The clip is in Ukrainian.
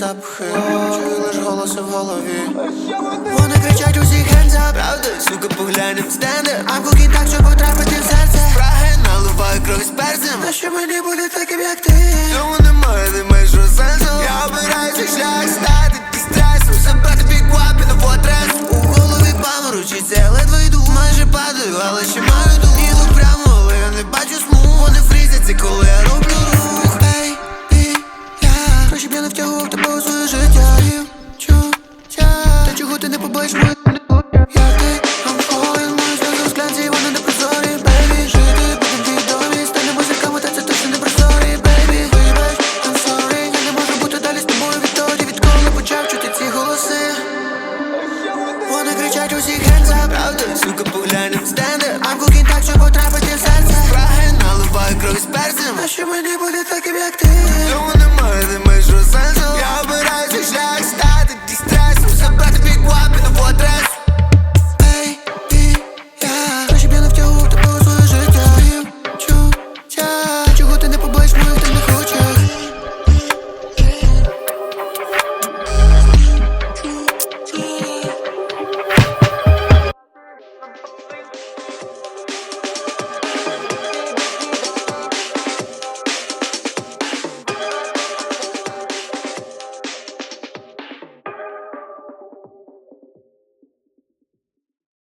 запахи Чую лиш голоси в голові? Вони кричать усі хенза Правда, сука, поглянем в ти не побачиш моє Я ти, I'm falling, мої сльози у склянці, вони не прозорі, бейбі Жити, будем відомі, станемо зірками, та це точно не прозорі, бейбі Вибач, I'm sorry, я не можу бути далі з тобою відтоді Відколи почав чути ці голоси. Вони кричать усі хенза, правда, сука, поглянем стенди А кукін так, щоб потрапити в серце. Праги наливаю кров з перцем. А що мені